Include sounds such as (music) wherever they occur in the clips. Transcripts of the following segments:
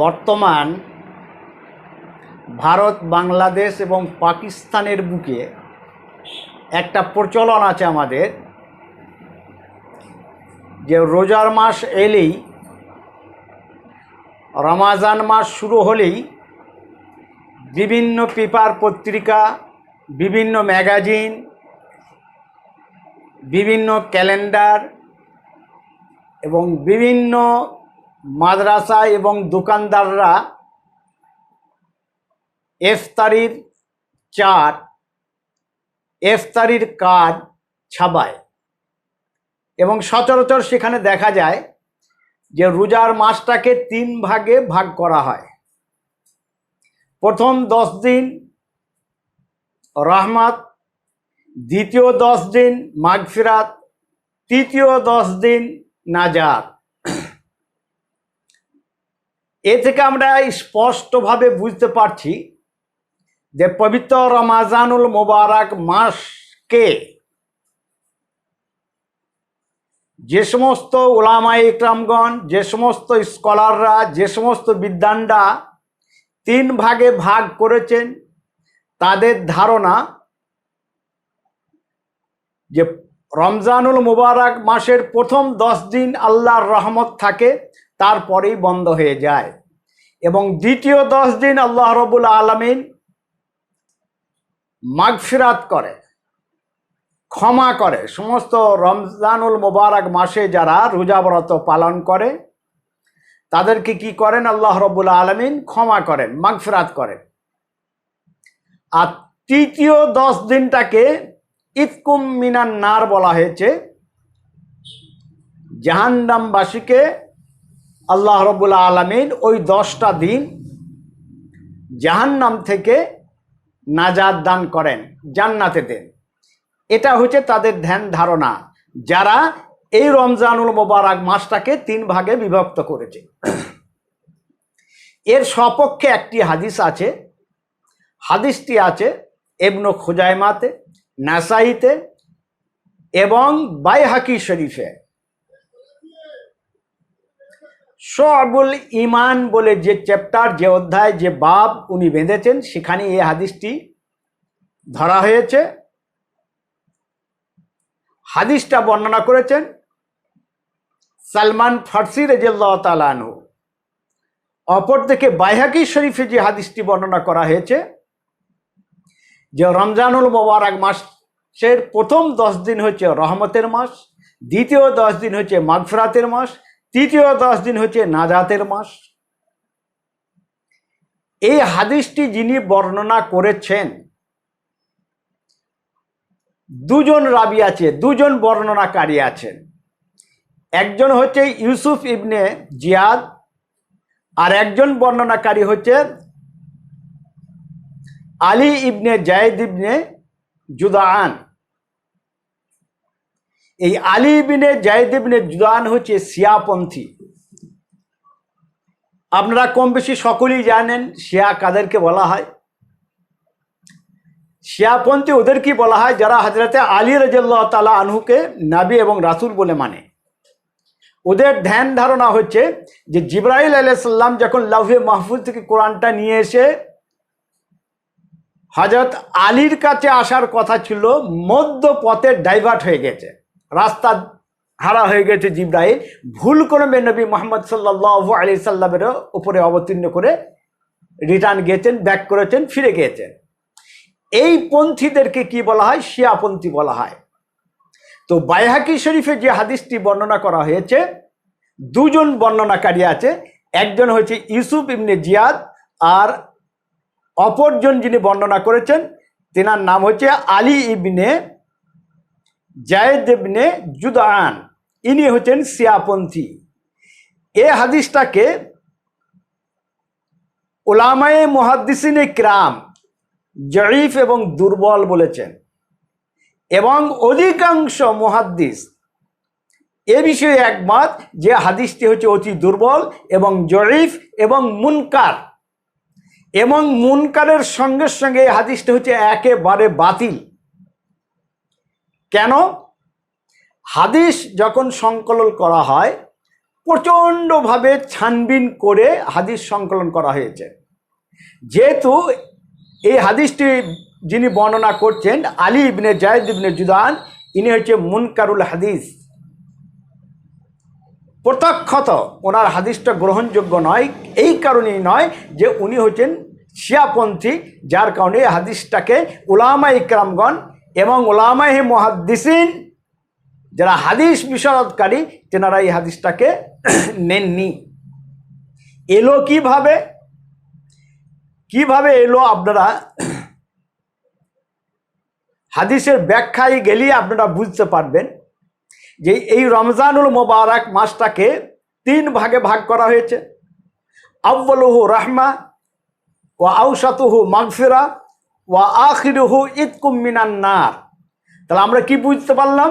বর্তমান ভারত, বাংলাদেশ এবং পাকিস্তানের বুকে একটা প্রচলন আছে আমাদের, যে রোজার মাস এলেই, রমাজান মাস শুরু হলেই বিভিন্ন পেপার পত্রিকা, বিভিন্ন ম্যাগাজিন, বিভিন্ন ক্যালেন্ডার এবং বিভিন্ন মাদ্রাসা এবং দোকানদাররা ইফতারির চার, ইফতারির কার্ড ছাপায়। এবং সচরাচর সেখানে দেখা যায় যে রোজার মাসটাকে তিন ভাগে ভাগ করা হয়। প্রথম দশ দিন রহমত, দ্বিতীয় দশ দিন মাগফিরাত, তৃতীয় দশ দিন নাজাত। এ থেকে আমরা স্পষ্টভাবে বুঝতে পারছি যে পবিত্র রমাজানুল মোবারক মাসকে যে সমস্ত ওলামাই ইকরামগণ, যে সমস্ত স্কলাররা, যে সমস্ত বিদ্যানরা তিন ভাগে ভাগ করেছেন, তাদের ধারণা যে রমজানুল মুবারক মাসের প্রথম দশ দিন আল্লাহর রহমত থাকে তারপরেই বন্ধ হয়ে যায়। এবং দ্বিতীয় দশ দিন আল্লাহ রবুল আলমিন মাগফিরাত করে, ক্ষমা করে। সমস্ত রমজানুল মোবারক মাসে যারা রোজাব্রত পালন করে, তাদেরকে কি করেন? আল্লাহ রবুল আলমিন ক্ষমা করেন, মাগফিরাত করেন। আর তৃতীয় দশ দিনটাকে ইতকুম মিনান নার বলা হয়েছে। জাহান্নামবাসীকে আল্লাহ রবুল্লা আলমিন ওই দশটা দিন জাহান্নাম থেকে নাজাদ দান করেন, জান্নাতে দেন। এটা হচ্ছে তাদের ধ্যান ধারণা, যারা এই রমজানুল মোবারক মাসটাকে তিন ভাগে বিভক্ত করেছে। এর সপক্ষে একটি হাদিস আছে, হাদিসটি আছে এবনো খোজাইমাতে, নাসাইতে এবং বাইহাকি শরীফে। শোয়াবুল ইমান বলে যে চ্যাপ্টার যে অধ্যায়, যে বাব উনি বেঁধেছেন, সেখানে এই হাদিসটি ধরা হয়েছে। হাদিসটা বর্ণনা করেছেন সালমান ফার্সি রেজাল্লাহ তালানহু অপরদিকে বাইহাকি শরীফে যে হাদিসটি বর্ণনা করা হয়েছে, যে রমজানুল মোবারক মাসের প্রথম দশ দিন হচ্ছে রহমতের মাস, দ্বিতীয় দশ দিন হচ্ছে মাগফরাতের মাস তৃতীয় দশ দিন হচ্ছে নাজাতের মাস। এই হাদিসটি যিনি বর্ণনা করেছেন, দুজন রাবি আছে, দুজন বর্ণনাকারী আছেন। একজন হচ্ছে ইউসুফ ইবনে জিয়াদ, আর একজন বর্ণনাকারী হচ্ছে আলী ইবনে জায়দ ইবনে জুদান এই আলী ইবনে জুদান হচ্ছে শিয়াপন্থী। আপনারা কম বেশি সকলেই জানেন শিয়া কাদেরকে বলা হয়। শিয়াপন্থী ওদের কি বলা হয় যারা হাজরাতে আলী রাজ্লাহ তালা আনহুকে নাবি এবং রাসুল বলে মানে। ওদের ধ্যান ধারণা হচ্ছে যে জিব্রাইল আলাইসাল্লাম যখন লাভে মাহফুজ থেকে কোরআনটা নিয়ে এসে হজরত আলীর কাছে আসার কথা ছিল মধ্য পথে ডাইভার্ট হয়ে গেছে। রাস্তা হারা হয়ে গেছে জিব্রাইল। ভুল করবে নবী মোহাম্মদ সাল্লাহ আলি সাল্লামের উপরে অবতীর্ণ করে রিটার্ন গিয়েছেন ব্যাক করেছেন, ফিরে গিয়েছেন। এই পন্থীদেরকে কি বলা হয়? শিয়াপন্থী বলা হয়। তো বাইহাকি শরীফে যে হাদিসটি বর্ণনা করা হয়েছে, দুজন বর্ণনাকারী আছে। একজন হয়েছে ইউসুফ ইবনে জিয়াদ আর অপরজন যিনি বর্ণনা করেছেন, তেনার নাম হচ্ছে আলী ইবনে জায়দ ইবনে জুদান ইনি হচ্ছেন সিয়াপন্থী এ হাদিসটাকে ওলামায়ে মহাদ্দিসিনে ক্রাম জয়ীফ এবং দুর্বল বলেছেন এবং অধিকাংশ মহাদ্দিস এ বিষয়ে একমত যে হাদিসটি হচ্ছে অতি দুর্বল এবং জয়ীফ এবং মুনকার এবং মুনকারের সঙ্গে সঙ্গে এই হাদিসটি হচ্ছে একেবারে বাতিল। কেন? হাদিস যখন সংকলন করা হয়, প্রচণ্ডভাবে ছানবিন করে হাদিস সংকলন করা হয়েছে। যেহেতু এই হাদিসটি যিনি বর্ণনা করছেন, আলী ইবনে জায়দ ইবনে জুদান, ইনি হচ্ছে মুনকারুল হাদিস। প্রত্যক্ষত ওনার হাদিসটা গ্রহণযোগ্য নয়, এই কারণেই নয় যে উনি হচ্ছেন শিয়াপন্থী, যার কারণে হাদিসটাকে উলামা ইকরামগণ এবং উলামাই মহাদ্দিসিন যারা হাদিস বিশারদকারী, তেনারা এই হাদিসটাকে (clears throat) নেননি। এলো কীভাবে? কীভাবে এলো আপনারা? (clears throat) হাদিসের ব্যাখ্যায় গেলেই আপনারা বুঝতে পারবেন যে এই রমজানুল মোবারক মাসটাকে তিন ভাগে ভাগ করা হয়েছে। আব্বলুহু রাহমা ও আউসাতুহু মাগফিরা ও আখিরুহু ইতকুম নার। তাহলে আমরা কি বুঝতে পারলাম?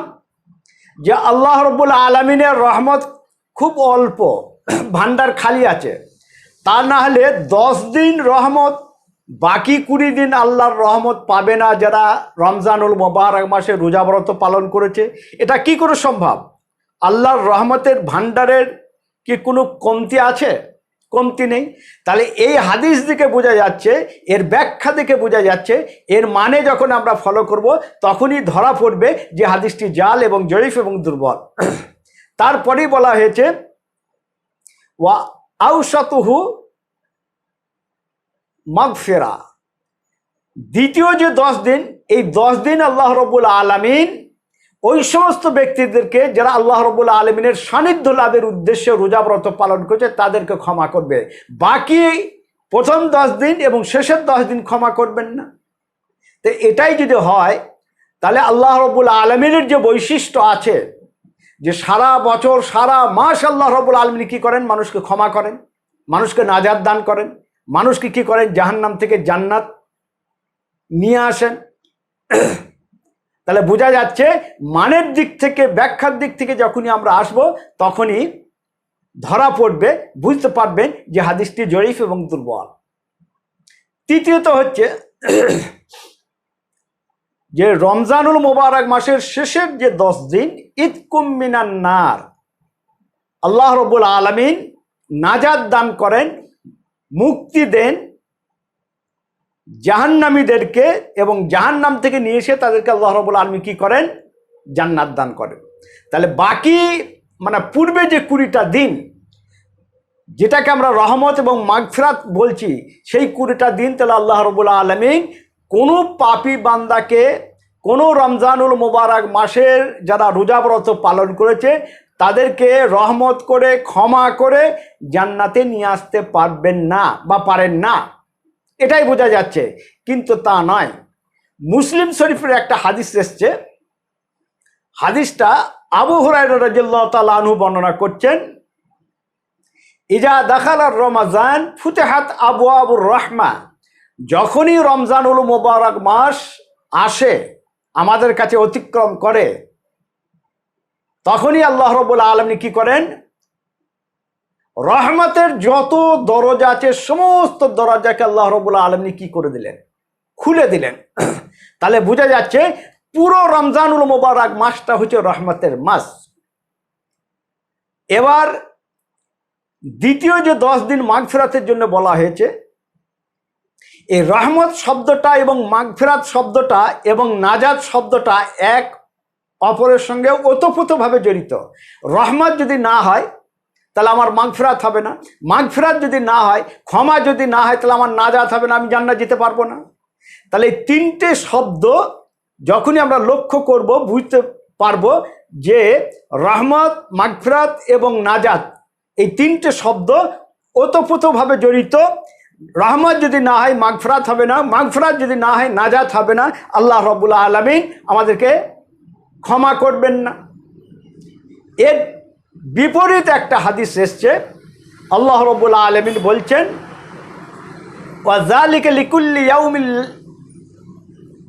যে আল্লাহ রব্বুল আলমিনের রহমত খুব অল্প, ভান্ডার খালি আছে। তা না হলে দশ দিন রহমত, বাকি কুড়ি দিন আল্লাহর রহমত পাবে না যারা রমজানুল মোবারক মাসে রোজাব্রত পালন করেছে। এটা কি করে সম্ভব? আল্লাহর রহমতের ভান্ডারের কি কোনো কমতি আছে? কমতি নেই। তাহলে এই হাদিস দিকে বোঝা যাচ্ছে, এর ব্যাখ্যা দিকে বোঝা যাচ্ছে, এর মানে যখন আমরা ফলো করব, তখনই ধরা পড়বে যে হাদিসটি জাল এবং জরিফ এবং দুর্বল। তারপরেই বলা হয়েছে, ওয়া আউসাতুহু মাগফেরা। দ্বিতীয় যে দশ দিন, এই দশ দিন আল্লাহ রবুল আলমিন ওই সমস্ত ব্যক্তিদেরকে যারা আল্লাহ রবুল আলমিনের সান্নিধ্য লাভের উদ্দেশ্যে রোজাব্রত পালন করছে, তাদেরকে ক্ষমা করবে। বাকি প্রথম দশ দিন এবং শেষের দশ দিন ক্ষমা করবেন না। তো এটাই যদি হয়, তাহলে আল্লাহ রবুল আলমিনের যে বৈশিষ্ট্য আছে, যে সারা বছর, সারা মাস আল্লাহ রবুল আলমিন কী করেন? মানুষকে ক্ষমা করেন, মানুষকে নাজাদ দান করেন, মানুষকে কি করেন? জাহান্নাম থেকে জান্নাত নিয়ে আসেন। তাহলে বোঝা যাচ্ছে মানের দিক থেকে, ব্যাখ্যার দিক থেকে যখনই আমরা আসব, তখনই ধরা পড়বে, বুঝতে পারবেন যে হাদিসটি জরিফ এবং দুর্বল। তৃতীয়ত হচ্ছে (clears throat) যে রমজানুল মোবারক মাসের শেষের যে দশ দিন ঈদ নার। আল্লাহ রবুল আলমিন নাজাদ দান করেন, মুক্তি দেন জাহান্নামীদেরকে এবং জাহান্নাম থেকে নিয়ে এসে তাদেরকে আল্লাহ রবুল আলমী কী করেন? জান্নাত দান করেন। তাহলে বাকি মানে পূর্বে যে কুড়িটা দিন, যেটাকে আমরা রহমত এবং মাগফিরাত বলছি, সেই কুড়িটা দিন তাহলে আল্লাহ রবুল্লা আলমিন কোনো পাপি বান্দাকে কোনো রমজানুল মোবারক মাসের যারা রোজাব্রত পালন করেছে, তাদেরকে রহমত করে, ক্ষমা করে জান্নাতে নিয়ে আসতে পারবেন না বা পারেন না। এটাই বোঝা যাচ্ছে, কিন্তু তা নয়। মুসলিম শরীফের একটা হাদিস এসছে। হাদিসটা আবু হরাই রাজিল্লাহ তালু বর্ণনা করছেন, ইজা দেখালার রমাজান ফুতেহাত আবু আবুর রহমা। যখনই রমজানুল মোবারক মাস আসে, আমাদের কাছে অতিক্রম করে, তখনই আল্লাহ রবুল আলমী কি করেন? রহমতের যত দরজা আছে, সমস্ত দরজাকে আল্লাহ রবুল্লা আলমী কি করে দিলেন? খুলে দিলেন। (clears throat) তাহলে বোঝা যাচ্ছে পুরো রমজানুল মোবারক মাসটা হচ্ছে রহমতের মাস। এবার দ্বিতীয় যে দশ দিন মাঘ ফেরাতের জন্য বলা হয়েছে, এই রহমত শব্দটা এবং মাঘ ফেরাত শব্দটা এবং নাজাদ শব্দটা এক অপরের সঙ্গে ওতপ্রোতভাবে জড়িত। রহমত যদি না হয় তাহলে আমার মাগফেরাত হবে না। মাগফেরাত যদি না হয়, ক্ষমা যদি না হয়, তাহলে আমার নাজাত হবে না, আমি জান্নাত যেতে পারব না। তাহলে এই তিনটে শব্দ যখনই আমরা লক্ষ্য করব, বুঝতে পারব যে রহমত মাগফেরাত এবং নাজাত, এই তিনটে শব্দ ওতপ্রোতভাবে জড়িত। রহমত যদি না হয় মাগফরাত হবে না। মাগফরাত যদি না হয়, নাজাত হবে না। আল্লাহ রবুল্লা আলমিন আমাদেরকে ক্ষমা করবেন না। এর বিপরীত একটা হাদিস এসছে। আল্লাহ রবুল্লা আলমিন বলছেন ওয়াজালিকে লিকুল্লি ইয়াউমিল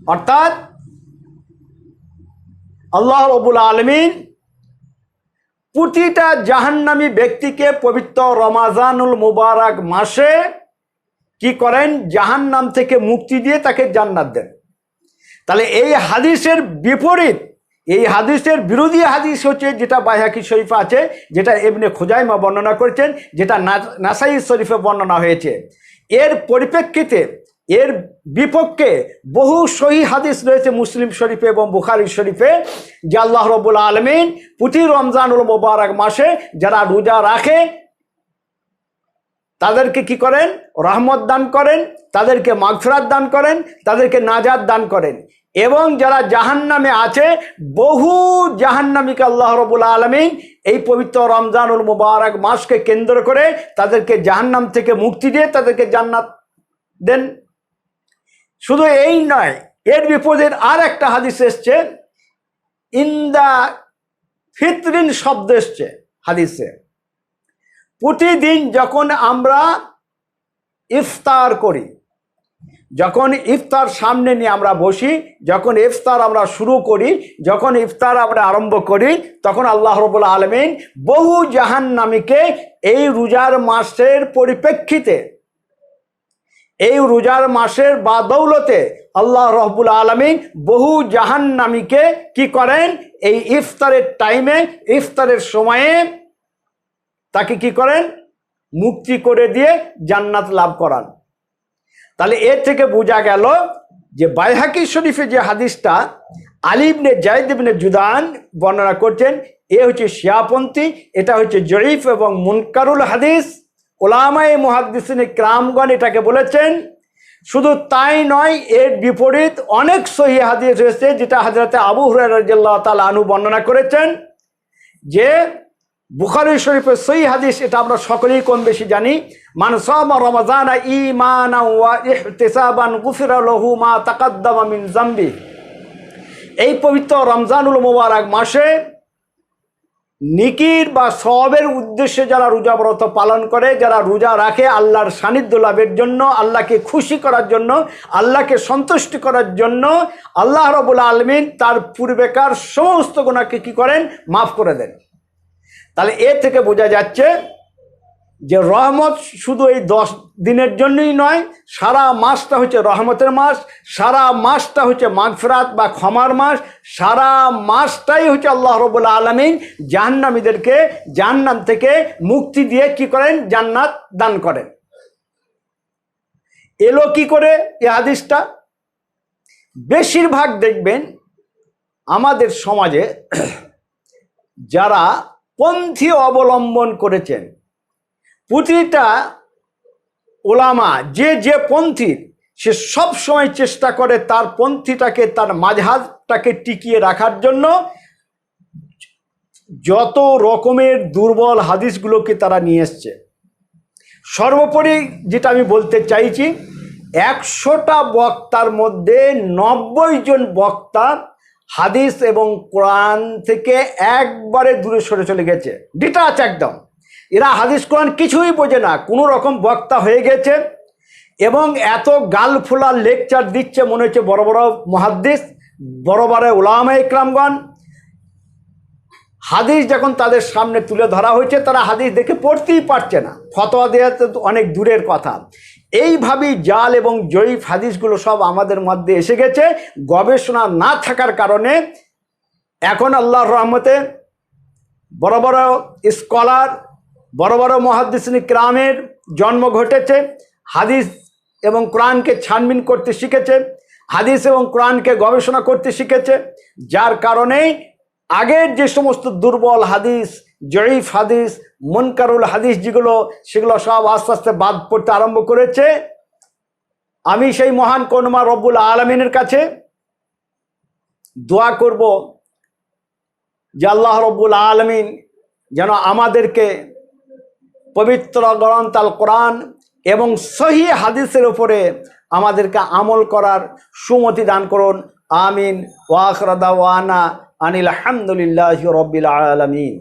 অর্থাৎ, আল্লাহ রবুল আলমিন প্রতিটা জাহান্নামী ব্যক্তিকে পবিত্র রমাজানুল মুবারক মাসে কি করেন? জাহান্নাম থেকে মুক্তি দিয়ে তাকে জান্নাত দেন। তাহলে এই হাদিসের বিপরীত এই হাদিসের বিরোধী হাদিস হচ্ছে যেটা বাইহাকি শরীফে আছে, যেটা এমনি খোজাইমা বর্ণনা করেছেন, যেটা নাসাই শরীফে বর্ণনা হয়েছে। এর পরিপ্রেক্ষিতে, এর বিপক্ষে বহু সহি হাদিস রয়েছে মুসলিম শরীফে এবং বুখারি শরীফে, যে আল্লাহ রবুল আলমিন প্রতি রমজানুল মোবারক মাসে যারা রোজা রাখে, তাদেরকে কি করেন? রহমত দান করেন, তাদেরকে মাগফিরাত দান করেন, তাদেরকে নাজাদ দান করেন। এবং যারা জাহান্নামে আছে, বহু জাহান্নামীকে আল্লাহ রবুল আলমিন এই পবিত্র রমজানুল মুবারক মাসকে কেন্দ্র করে তাদেরকে জাহান্নাম থেকে মুক্তি দিয়ে তাদেরকে জান্নাত দেন। শুধু এই নয়, এর বিপরীত আর একটা হাদিস এসছে, ইন্দা ফিতরিন শব্দ এসছে হাদিসে। প্রতিদিন যখন আমরা ইফতার করি যখন ইফতার সামনে নিয়ে আমরা বসি, যখন ইফতার আমরা শুরু করি, যখন ইফতার আমরা আরম্ভ করি, তখন আল্লাহ রবুল আলমিন বহু জাহান্নামীকে এই রোজার মাসের পরিপ্রেক্ষিতে, এই রোজার মাসের বাদৌলতে আল্লাহ রহবুল আলমিন বহু জাহান্নামীকে কি করেন? এই ইফতারের টাইমে, ইফতারের সময়ে তাকে কি করেন? মুক্তি করে দিয়ে জান্নাত লাভ করান। তাহলে এর থেকে বোঝা গেল যে বাইহাকি শরীফে যে হাদিসটা আলিবনে জায়দিবনে জুদান বর্ণনা করছেন, এ হচ্ছে শিয়াপন্থী, এটা হচ্ছে জয়ীফ এবং মুনকারুল হাদিস। ওলামায়ে মুহাদ্দিসিনে ক্রামগণ এটাকে বলেছেন, শুধু তাই নয়, এর বিপরীত অনেক সহি হাদিস রয়েছে, যেটা হাজরতে আবু হুরাল্লাহ তালা আনু বর্ণনা করেছেন, যে বুখারি শরীফের সই হাদিস, এটা আমরা সকলেই কম বেশি জানি। মান সামা রমাজানা গুফিরা লাহু মা জামবি। এই পবিত্র রমজানুল মোবারক মাসে নিকির বা সবের উদ্দেশ্যে যারা রোজা ব্রত পালন করে, যারা রোজা রাখে আল্লাহর সান্নিধ্য লাভের জন্য, আল্লাহকে খুশি করার জন্য, আল্লাহকে সন্তুষ্টি করার জন্য, আল্লাহ রবুল আলমিন তার পূর্বেকার সমস্ত গুণাকে কি করেন? মাফ করে দেন। তাহলে এ থেকে বোঝা যাচ্ছে যে রহমত শুধু এই দশ দিনের জন্যই নয়, সারা মাসটা হচ্ছে রহমতের মাস, সারা মাসটা হচ্ছে মাগফরাত বা ক্ষমার মাস, সারা মাসটাই হচ্ছে আল্লাহ রবুল্লা আলমিন জাহান্নামীদেরকে জাহান্নাম থেকে মুক্তি দিয়ে কি করেন? জান্নাত দান করেন। এলো কি করে এ হাদিসটা? বেশিরভাগ দেখবেন আমাদের সমাজে যারা পন্থী অবলম্বন করেছেন। প্রতিটা ওলামা, যে যে পন্থীর সে সব সময় চেষ্টা করে তার পন্থীটাকে, তার মাঝহাতটাকে টিকিয়ে রাখার জন্য। যত রকমের দুর্বল হাদিসগুলোকে তারা নিয়ে এসছে। সর্বোপরি যেটা আমি বলতে চাইছি, একশোটা বক্তার মধ্যে নব্বই জন বক্তা হাদিস এবং কোরআন থেকে একবারে দূরে সরে চলে গেছে। ডিটাচ একদম। এরা হাদিস, কোরআন কিছুই বোঝে না। কোনো রকম বক্তা হয়ে গেছে এবং এত গাল ফোলা লেকচার দিচ্ছে, মনে হচ্ছে বড় বড় মহাদ্দিস, বড় বড় ওলামা ইকরামগণ। হাদিস যখন তাদের সামনে তুলে ধরা হয়েছে, তারা হাদিস দেখে পড়তেই পারছে না। ফতোয়া দেওয়া তো অনেক দূরের কথা। এইভাবেই জাল এবং জয়ীফ হাদিসগুলো সব আমাদের মধ্যে এসে গেছে। গবেষণা না থাকার কারণে এখন আল্লাহর রহমতে বড় বড় স্কলার, বড় বড় মহাদিসিনী ক্রামের জন্ম ঘটেছে। হাদিস এবং কোরআনকে ছানবিন করতে শিখেছে। হাদিস এবং কোরআনকে গবেষণা করতে শিখেছে। যার কারণে আগের যে সমস্ত দুর্বল হাদিস জয়ীফ হাদিস, মনকারুল হাদিস যেগুলো, সেগুলো সব আস্তে আস্তে বাদ পড়তে আরম্ভ করেছে। আমি সেই মহান কনমা রব্বুল আলমিনের কাছে দোয়া করব যে আল্লাহ রব্বুল আলমিন যেন আমাদেরকে পবিত্র গ্রন্থ আল কোরআন এবং সহি হাদিসের উপরে আমাদেরকে আমল করার সুমতি দান করুন। আমিন। ওয়াখরাদা ওয়ানা আনিল আলহামদুলিল্লাহ রব্বিল আলমিন।